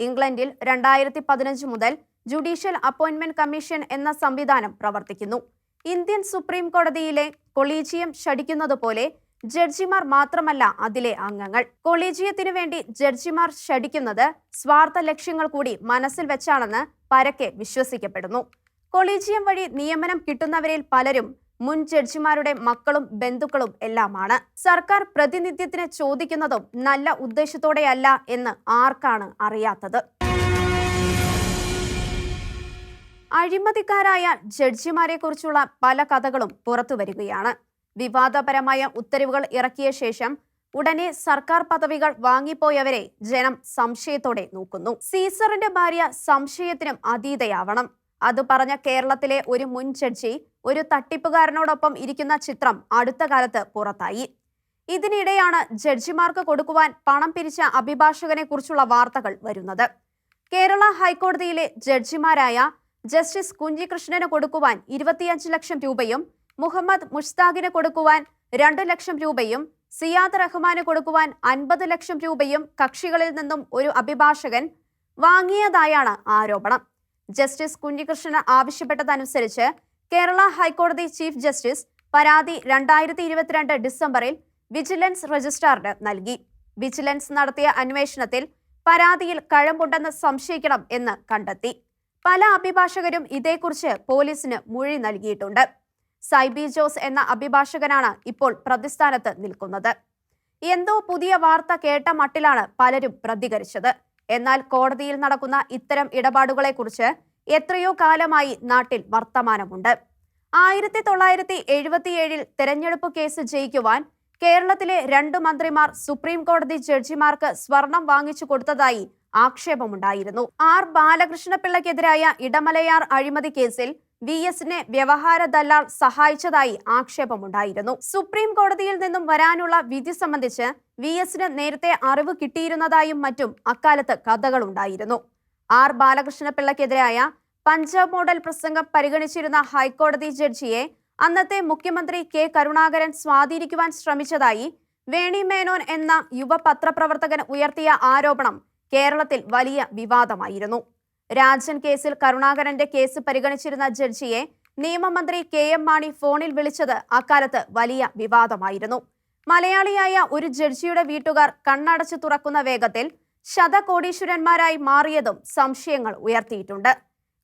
ഇംഗ്ലണ്ടിൽ രണ്ടായിരത്തി പതിനഞ്ച് മുതൽ ജുഡീഷ്യൽ അപ്പോയിന്റ്മെന്റ് കമ്മീഷൻ എന്ന സംവിധാനം പ്രവർത്തിക്കുന്നു. ഇന്ത്യൻ സുപ്രീം കോടതിയിലെ കൊളീജിയം ഷടിക്കുന്നത് പോലെ ജഡ്ജിമാർ മാത്രമല്ല അതിലെ അംഗങ്ങൾ. കൊളീജിയത്തിനു വേണ്ടി ജഡ്ജിമാർ ഷടിക്കുന്നത് സ്വാർത്ഥ ലക്ഷ്യങ്ങൾ കൂടി മനസ്സിൽ വെച്ചാണെന്ന് പരക്കെ വിശ്വസിക്കപ്പെടുന്നു. കൊളീജിയം വഴി നിയമനം കിട്ടുന്നവരിൽ പലരും മുൻ ജഡ്ജിമാരുടെ മക്കളും ബന്ധുക്കളും എല്ലാമാണ്. സർക്കാർ പ്രതിനിധ്യത്തിന് ചോദിക്കുന്നതും നല്ല ഉദ്ദേശത്തോടെയല്ല എന്ന് ആർക്കാണ് അറിയാത്തത്? അഴിമതിക്കാരായ ജഡ്ജിമാരെ കുറിച്ചുള്ള പല കഥകളും പുറത്തു വരികയാണ്. വിവാദപരമായ ഉത്തരവുകൾ ഇറക്കിയ ശേഷം ഉടനെ സർക്കാർ പദവികൾ വാങ്ങിപ്പോയവരെ ജനം സംശയത്തോടെ നോക്കുന്നു. സീസറിന്റെ ഭാര്യ സംശയത്തിനും അതീതയാവണം. അത് പറഞ്ഞ കേരളത്തിലെ ഒരു മുൻ ജഡ്ജി ഒരു തട്ടിപ്പുകാരനോടൊപ്പം ഇരിക്കുന്ന ചിത്രം അടുത്ത കാലത്ത് പുറത്തായി. ഇതിനിടെയാണ് ജഡ്ജിമാർക്ക് കൊടുക്കുവാൻ പണം പിരിച്ച അഭിഭാഷകനെ കുറിച്ചുള്ള വാർത്തകൾ വരുന്നത്. കേരള ഹൈക്കോടതിയിലെ ജഡ്ജിമാരായ ജസ്റ്റിസ് കുഞ്ഞികൃഷ്ണന് കൊടുക്കുവാൻ ഇരുപത്തിയഞ്ച് ലക്ഷം രൂപയും മുഹമ്മദ് മുഷ്താഖിന് കൊടുക്കുവാൻ രണ്ട് ലക്ഷം രൂപയും സിയാദ് റഹ്മാന് കൊടുക്കുവാൻ അൻപത് ലക്ഷം രൂപയും കക്ഷികളിൽ നിന്നും ഒരു അഭിഭാഷകൻ വാങ്ങിയതായാണ് ആരോപണം. ജസ്റ്റിസ് കുഞ്ഞികൃഷ്ണൻ ആവശ്യപ്പെട്ടതനുസരിച്ച് കേരള ഹൈക്കോടതി ചീഫ് ജസ്റ്റിസ് പരാതി രണ്ടായിരത്തി ഇരുപത്തിരണ്ട് ഡിസംബറിൽ വിജിലൻസ് രജിസ്ട്രാറിന് നൽകി. വിജിലൻസ് നടത്തിയ അന്വേഷണത്തിൽ പരാതിയിൽ കഴമ്പുണ്ടെന്ന് സംശയിക്കണം എന്ന് കണ്ടെത്തി. പല അഭിഭാഷകരും ഇതേക്കുറിച്ച് പോലീസിന് മൊഴി നൽകിയിട്ടുണ്ട്. സൈബി ജോസ് എന്ന അഭിഭാഷകനാണ് ഇപ്പോൾ പ്രതിസ്ഥാനത്ത് നിൽക്കുന്നത്. എന്തോ പുതിയ വാർത്ത കേട്ട മട്ടിലാണ് പലരും പ്രതികരിച്ചത്. എന്നാൽ കോടതിയിൽ നടക്കുന്ന ഇത്തരം ഇടപാടുകളെക്കുറിച്ച് എത്രയോ കാലമായി നാട്ടിൽ വർത്തമാനമുണ്ട്. ആയിരത്തി തൊള്ളായിരത്തി എഴുപത്തിയേഴിൽ തെരഞ്ഞെടുപ്പ് കേസ് ജയിക്കുവാൻ കേരളത്തിലെ രണ്ട് മന്ത്രിമാർ സുപ്രീം കോടതി ജഡ്ജിമാർക്ക് സ്വർണം വാങ്ങിച്ചു കൊടുത്തതായി ആക്ഷേപമുണ്ടായിരുന്നു. ആർ ബാലകൃഷ്ണപിള്ളക്കെതിരായ ഇടമലയാർ അഴിമതി കേസിൽ വി എസിനെ വ്യവഹാര ദല്ലാൾ സഹായിച്ചതായി ആക്ഷേപമുണ്ടായിരുന്നു. സുപ്രീം കോടതിയിൽ നിന്നും വരാനുള്ള വിധി സംബന്ധിച്ച് വി എസിന് നേരത്തെ അറിവ് കിട്ടിയിരുന്നതായും മറ്റും അക്കാലത്ത് കഥകളുണ്ടായിരുന്നു. ആർ ബാലകൃഷ്ണപിള്ളക്കെതിരായ പഞ്ചാബ് മോഡൽ പ്രസംഗം പരിഗണിച്ചിരുന്ന ഹൈക്കോടതി ജഡ്ജിയെ അന്നത്തെ മുഖ്യമന്ത്രി കെ കരുണാകരൻ സ്വാധീനിക്കുവാൻ ശ്രമിച്ചതായി വേണി മേനോൻ എന്ന യുവ പത്രപ്രവർത്തകൻ ഉയർത്തിയ ആരോപണം കേരളത്തിൽ വലിയ വിവാദമായിരുന്നു. രാജൻ കേസിൽ കരുണാകരന്റെ കേസ് പരിഗണിച്ചിരുന്ന ജഡ്ജിയെ നിയമമന്ത്രി കെ എം മാണി ഫോണിൽ വിളിച്ചത് അക്കാലത്ത് വലിയ വിവാദമായിരുന്നു. മലയാളിയായ ഒരു ജഡ്ജിയുടെ വീട്ടുകാർ കണ്ണടച്ചു തുറക്കുന്ന വേഗത്തിൽ ശതകോടീശ്വരന്മാരായി മാറിയതും സംശയങ്ങൾ ഉയർത്തിയിട്ടുണ്ട്.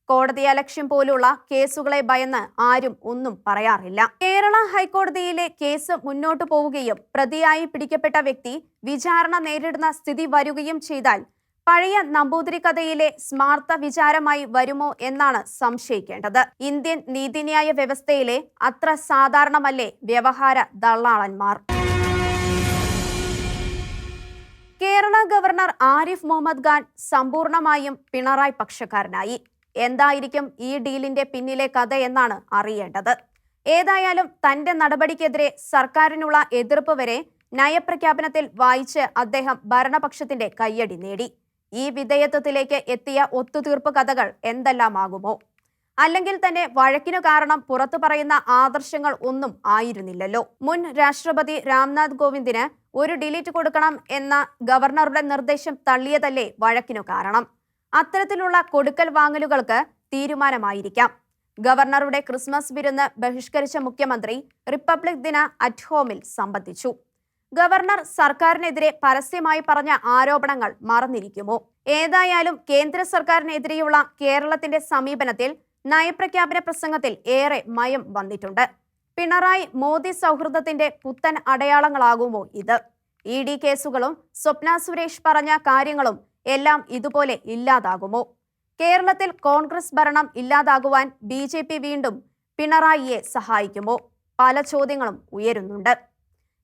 കോടതി അലക്ഷ്യം പോലുള്ള കേസുകളെ ഭയന്ന് ആരും ഒന്നും പറയാറില്ല. കേരള ഹൈക്കോടതിയിലെ കേസ് മുന്നോട്ടു പോവുകയും പ്രതിയായി പിടിക്കപ്പെട്ട വ്യക്തി വിചാരണ നേരിടുന്ന സ്ഥിതി വരികയും ചെയ്താൽ പഴയ നമ്പൂതിരി കഥയിലെ സ്മാർത്ഥ വിചാരമായി വരുമോ എന്നാണ് സംശയിക്കേണ്ടത്. ഇന്ത്യൻ നീതിന്യായ വ്യവസ്ഥയിലെ അത്ര സാധാരണമല്ലേ വ്യവഹാര ദള്ളാളന്മാർ? കേരള ഗവർണർ ആരിഫ് മുഹമ്മദ് ഖാൻ സമ്പൂർണമായും പിണറായി പക്ഷക്കാരനായി. എന്തായിരിക്കും ഈ ഡീലിന്റെ പിന്നിലെ കഥ എന്നാണ് അറിയേണ്ടത്. ഏതായാലും തന്റെ നടപടിക്കെതിരെ സർക്കാരിനുള്ള എതിർപ്പ് വരെ നയപ്രഖ്യാപനത്തിൽ വായിച്ച് അദ്ദേഹം ഭരണപക്ഷത്തിന്റെ കയ്യടി നേടി. ഈ വിധേയത്വത്തിലേക്ക് എത്തിയ ഒത്തുതീർപ്പ് കഥകൾ എന്തെല്ലാമാകുമോ? അല്ലെങ്കിൽ തന്നെ വഴക്കിനു കാരണം പുറത്തു പറയുന്ന ആദർശങ്ങൾ ഒന്നും ആയിരുന്നില്ലല്ലോ. മുൻ രാഷ്ട്രപതി രാംനാഥ് കോവിന്ദിന് ഒരു ഡിലീറ്റ് കൊടുക്കണം എന്ന ഗവർണറുടെ നിർദ്ദേശം തള്ളിയതല്ലേ വഴക്കിനു കാരണം. അത്തരത്തിലുള്ള കൊടുക്കൽ വാങ്ങലുകൾക്ക് തീരുമാനമായിരിക്കാം. ഗവർണറുടെ ക്രിസ്മസ് വിരുന്ന് ബഹിഷ്കരിച്ച മുഖ്യമന്ത്രി റിപ്പബ്ലിക് ദിന അറ്റ് ഹോമിൽ സംബന്ധിച്ചു. ഗവർണർ സർക്കാരിനെതിരെ പരസ്യമായി പറഞ്ഞ ആരോപണങ്ങൾ മറന്നിരിക്കുമോ? ഏതായാലും കേന്ദ്ര സർക്കാരിനെതിരെയുള്ള കേരളത്തിന്റെ സമീപനത്തിൽ നയപ്രഖ്യാപന പ്രസംഗത്തിൽ ഏറെ മയം വന്നിട്ടുണ്ട്. പിണറായി മോദി സൗഹൃദത്തിന്റെ പുത്തൻ അടയാളങ്ങളാകുമോ ഇത്? ഇ ഡി കേസുകളും സ്വപ്ന സുരേഷ് പറഞ്ഞ കാര്യങ്ങളും എല്ലാം ഇതുപോലെ ഇല്ലാതാകുമോ? കേരളത്തിൽ കോൺഗ്രസ് ഭരണം ഇല്ലാതാകുവാൻ ബി വീണ്ടും പിണറായിയെ സഹായിക്കുമോ? പല ചോദ്യങ്ങളും ഉയരുന്നുണ്ട്.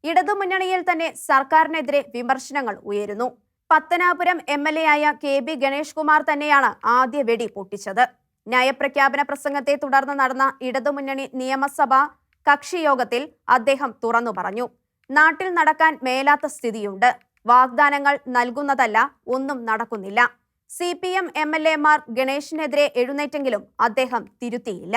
ഇടതുമുന്നണിയിൽ തന്നെ സർക്കാരിനെതിരെ വിമർശനങ്ങൾ ഉയരുന്നു. പത്തനാപുരം എം എൽ എ ആയ കെ ബി ഗണേഷ് കുമാർ തന്നെയാണ് ആദ്യ വെടി പൊട്ടിച്ചത്. നയപ്രഖ്യാപന പ്രസംഗത്തെ തുടർന്ന് നടന്ന ഇടതുമുന്നണി നിയമസഭാ കക്ഷിയോഗത്തിൽ അദ്ദേഹം തുറന്നു പറഞ്ഞു. നാട്ടിൽ നടക്കാൻ മേലാത്ത സ്ഥിതിയുണ്ട്. വാഗ്ദാനങ്ങൾ നൽകുന്നതല്ല ഒന്നും നടക്കുന്നില്ല. C P M M L എമാർ ഗണേഷിനെതിരെ എഴുന്നേറ്റെങ്കിലും അദ്ദേഹം തിരുത്തിയില്ല.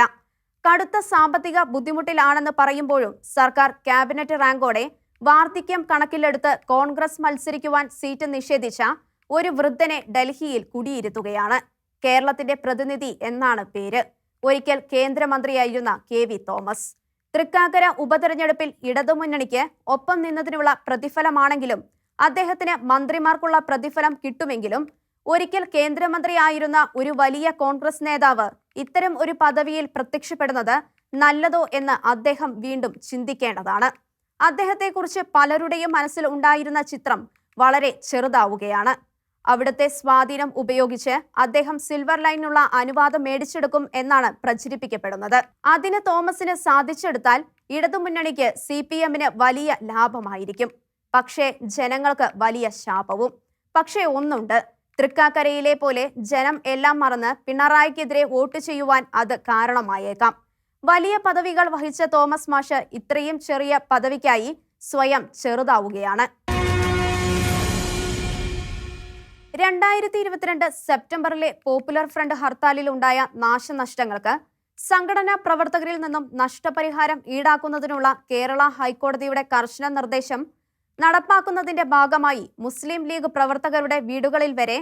കടുത്ത സാമ്പത്തിക ബുദ്ധിമുട്ടിലാണെന്ന് പറയുമ്പോഴും സർക്കാർ ക്യാബിനറ്റ് റാങ്കോടെ വാർദ്ധക്യം കണക്കിലെടുത്ത് കോൺഗ്രസ് മത്സരിക്കുവാൻ സീറ്റ് നിഷേധിച്ച ഒരു വൃദ്ധനെ ഡൽഹിയിൽ കുടിയിരുത്തുകയാണ്. കേരളത്തിന്റെ പ്രതിനിധി എന്നാണ് പേര്. ഒരിക്കൽ കേന്ദ്രമന്ത്രിയായിരുന്ന കെ വി തോമസ്. തൃക്കാക്കര ഉപതെരഞ്ഞെടുപ്പിൽ ഇടതുമുന്നണിക്ക് ഒപ്പം നിന്നതിനുള്ള പ്രതിഫലമാണെങ്കിലും അദ്ദേഹത്തിന് മന്ത്രിമാർക്കുള്ള പ്രതിഫലം കിട്ടുമെങ്കിലും ഒരിക്കൽ കേന്ദ്രമന്ത്രിയായിരുന്ന ഒരു വലിയ കോൺഗ്രസ് നേതാവ് ഇത്തരം ഒരു പദവിയിൽ പ്രത്യക്ഷപ്പെടുന്നത് നല്ലതോ എന്ന് അദ്ദേഹം വീണ്ടും ചിന്തിക്കേണ്ടതാണ്. അദ്ദേഹത്തെക്കുറിച്ച് പലരുടെയും മനസ്സിൽ ഉണ്ടായിരുന്ന ചിത്രം വളരെ ചെറുതാവുകയാണ്. അവിടുത്തെ സ്വാധീനം ഉപയോഗിച്ച് അദ്ദേഹം സിൽവർ ലൈനുള്ള അനുവാദം മേടിച്ചെടുക്കും എന്നാണ് പ്രചരിപ്പിക്കപ്പെടുന്നത്. അതിന് തോമസിന് സാധിച്ചെടുത്താൽ ഇടതുമുന്നണിക്ക് സി പി എമ്മിന് വലിയ ലാഭമായിരിക്കും. പക്ഷേ ജനങ്ങൾക്ക് വലിയ ശാപവും. പക്ഷേ ഒന്നുണ്ട്. തൃക്കാക്കരയിലെ പോലെ ജനം എല്ലാം മറന്ന് പിണറായിക്കെതിരെ വോട്ട് ചെയ്യുവാൻ അത് കാരണമായേക്കാം. വലിയ പദവികൾ വഹിച്ച തോമസ് മാഷ് ഇത്രയും ചെറിയ പദവിക്കായി സ്വയം ചെറുതാവുകയാണ്. രണ്ടായിരത്തി ഇരുപത്തിരണ്ട് സെപ്റ്റംബറിലെ പോപ്പുലർ ഫ്രണ്ട് ഹർത്താലിൽ ഉണ്ടായ നാശനഷ്ടങ്ങൾക്ക് സംഘടനാ പ്രവർത്തകരിൽ നിന്നും നഷ്ടപരിഹാരം ഈടാക്കുന്നതിനുള്ള കേരള ഹൈക്കോടതിയുടെ കർശന നിർദ്ദേശം നടപ്പാക്കുന്നതിന്റെ ഭാഗമായി മുസ്ലിം ലീഗ് പ്രവർത്തകരുടെ വീടുകളിൽ വരെ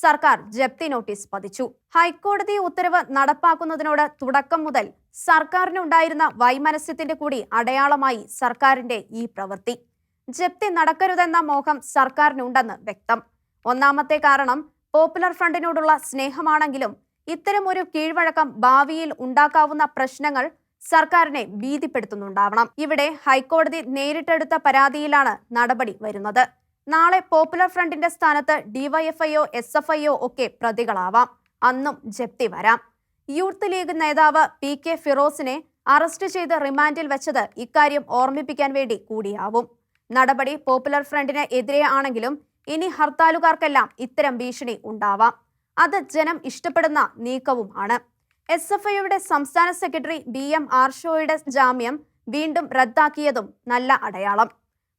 സർക്കാർ ജപ്തി നോട്ടീസ് പതിച്ചു. ഹൈക്കോടതി ഉത്തരവ് നടപ്പാക്കുന്നതിനോട് തുടക്കം മുതൽ സർക്കാരിനുണ്ടായിരുന്ന വൈമനസ്യത്തിന്റെ കൂടി അടയാളമായി സർക്കാരിന്റെ ഈ പ്രവൃത്തി. ജപ്തി നടക്കരുതെന്ന മോഹം സർക്കാരിനുണ്ടെന്ന് വ്യക്തം. ഒന്നാമത്തെ കാരണം പോപ്പുലർ ഫ്രണ്ടിനോടുള്ള സ്നേഹമാണെങ്കിലും ഇത്തരം ഒരു കീഴ്വഴക്കം ഭാവിയിൽ ഉണ്ടാക്കാവുന്ന പ്രശ്നങ്ങൾ സർക്കാരിനെ ഭീതിപ്പെടുത്തുന്നുണ്ടാവണം. ഇവിടെ ഹൈക്കോടതി നേരിട്ടെടുത്ത പരാതിയിലാണ് നടപടി വരുന്നത്. നാളെ പോപ്പുലർ ഫ്രണ്ടിന്റെ സ്ഥാനത്ത് ഡിവൈഎഫ്ഐഒ എസ് എഫ് ഐയോ ഒക്കെ പ്രതികളാവാം. അന്നും ജപ്തി വരാം. യൂത്ത് ലീഗ് നേതാവ് പി കെ ഫിറോസിനെ അറസ്റ്റ് ചെയ്ത് റിമാൻഡിൽ വെച്ചത് ഇക്കാര്യം ഓർമ്മിപ്പിക്കാൻ വേണ്ടി കൂടിയാവും. നടപടി പോപ്പുലർ ഫ്രണ്ടിന് എതിരെ ആണെങ്കിലും ഇനി ഹർത്താലുകാർക്കെല്ലാം ഇത്തരം ഭീഷണി ഉണ്ടാവാം. അത് ജനം ഇഷ്ടപ്പെടുന്ന നീക്കവും ആണ്. എസ് എഫ് ഐയുടെ സംസ്ഥാന സെക്രട്ടറി ബി എം ആർഷോയുടെ ജാമ്യം വീണ്ടും റദ്ദാക്കിയതും നല്ല അടയാളം.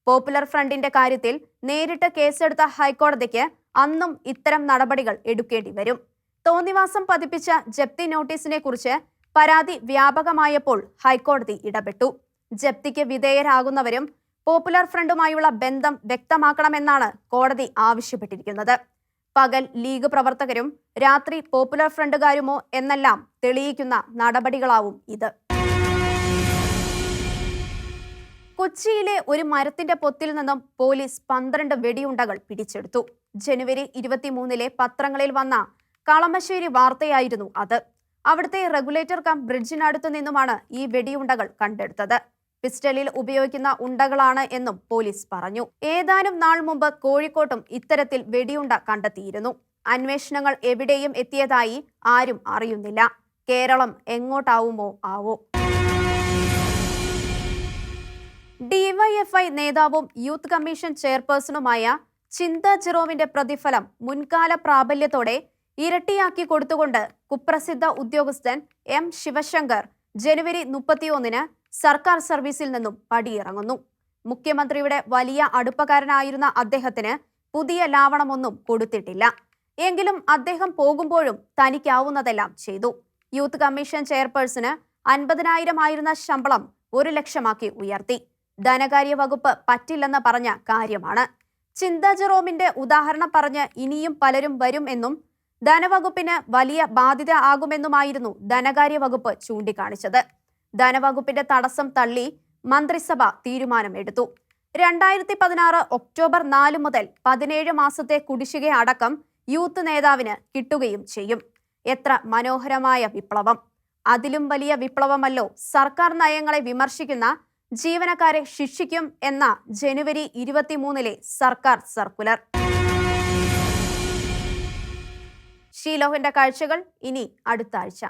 പോപ്പുലർ ഫ്രണ്ടിന്റെ കാര്യത്തിൽ നേരിട്ട് കേസെടുത്ത ഹൈക്കോടതിക്ക് അന്നും ഇത്തരം നടപടികൾ എടുക്കേണ്ടി വരും. തോന്നിവാസം പതിപ്പിച്ച ജപ്തി നോട്ടീസിനെ കുറിച്ച് പരാതി വ്യാപകമായപ്പോൾ ഹൈക്കോടതി ഇടപെട്ടു. ജപ്തിക്ക് വിധേയരാകുന്നവരും പോപ്പുലർ ഫ്രണ്ടുമായുള്ള ബന്ധം വ്യക്തമാക്കണമെന്നാണ് കോടതി ആവശ്യപ്പെട്ടിരിക്കുന്നത്. പകൽ ലീഗ് പ്രവർത്തകരും രാത്രി പോപ്പുലർ ഫ്രണ്ടുകാരുമോ എന്നെല്ലാം തെളിയിക്കുന്ന നടപടികളാവും ഇത്. കൊച്ചിയിലെ ഒരു മരത്തിന്റെ പൊത്തിൽ നിന്നും പോലീസ് പന്ത്രണ്ട് വെടിയുണ്ടകൾ പിടിച്ചെടുത്തു. ജനുവരി ഇരുപത്തിമൂന്നിലെ പത്രങ്ങളിൽ വന്ന കളമശ്ശേരി വാർത്തയായിരുന്നു അത്. അവിടുത്തെ റെഗുലേറ്റർ കം ബ്രിഡ്ജിനടുത്തു നിന്നുമാണ് ഈ വെടിയുണ്ടകൾ കണ്ടെടുത്തത്. പിസ്റ്റലിൽ ഉപയോഗിക്കുന്ന ഉണ്ടകളാണ് എന്നും പോലീസ് പറഞ്ഞു. ഏതാനും നാൾ മുമ്പ് കോഴിക്കോട്ടും ഇത്തരത്തിൽ വെടിയുണ്ട കണ്ടെത്തിയിരുന്നു. അന്വേഷണങ്ങൾ എവിടെയും എത്തിയതായി ആരും അറിയുന്നില്ല. കേരളം എങ്ങോട്ടാവുമോ ആവോ? ഡിവൈഎഫ്ഐ നേതാവും യൂത്ത് കമ്മീഷൻ ചെയർപേഴ്സണുമായ ചിന്ത ജെറോമിന്റെ പ്രതിഫലം മുൻകാല പ്രാബല്യത്തോടെ ഇരട്ടിയാക്കി കൊടുത്തുകൊണ്ട് കുപ്രസിദ്ധ ഉദ്യോഗസ്ഥൻ എം ശിവശങ്കർ ജനുവരി മുപ്പത്തിയൊന്നിന് സർക്കാർ സർവീസിൽ നിന്നും പടിയിറങ്ങുന്നു. മുഖ്യമന്ത്രിയുടെ വലിയ അടുപ്പക്കാരനായിരുന്ന അദ്ദേഹത്തിന് പുതിയ ലാവണമൊന്നും കൊടുത്തിട്ടില്ല. എങ്കിലും അദ്ദേഹം പോകുമ്പോഴും തനിക്കാവുന്നതെല്ലാം ചെയ്തു. യൂത്ത് കമ്മീഷൻ ചെയർപേഴ്സണ് അൻപതിനായിരം ആയിരുന്ന ശമ്പളം ഒരു ലക്ഷമാക്കി ഉയർത്തി. ധനകാര്യ വകുപ്പ് പറ്റില്ലെന്ന് പറഞ്ഞ കാര്യമാണ്. ചിന്ത ജെറോമിന്റെ ഉദാഹരണം പറഞ്ഞ് ഇനിയും പലരും വരും എന്നും ധനവകുപ്പിന് വലിയ ബാധ്യത ആകുമെന്നുമായിരുന്നു ധനകാര്യ വകുപ്പ് ചൂണ്ടിക്കാണിച്ചത്. ധനവകുപ്പിന്റെ തടസ്സം തള്ളി മന്ത്രിസഭ തീരുമാനമെടുത്തു. രണ്ടായിരത്തി പതിനാറ് ഒക്ടോബർ നാല് മുതൽ പതിനേഴ് മാസത്തെ കുടിശ്ശിക അടക്കം യൂത്ത് നേതാവിന് കിട്ടുകയും ചെയ്യും. എത്ര മനോഹരമായ വിപ്ലവം. അതിലും വലിയ വിപ്ലവമല്ലോ സർക്കാർ നയങ്ങളെ വിമർശിക്കുന്ന ജീവനക്കാരെ ശിക്ഷിക്കും എന്ന ജനുവരി ഇരുപത്തിമൂന്നിലെ സർക്കാർ സർക്കുലർ. ഷീലോഹിന്റെ കാഴ്ചകൾ ഇനി അടുത്ത ആഴ്ച.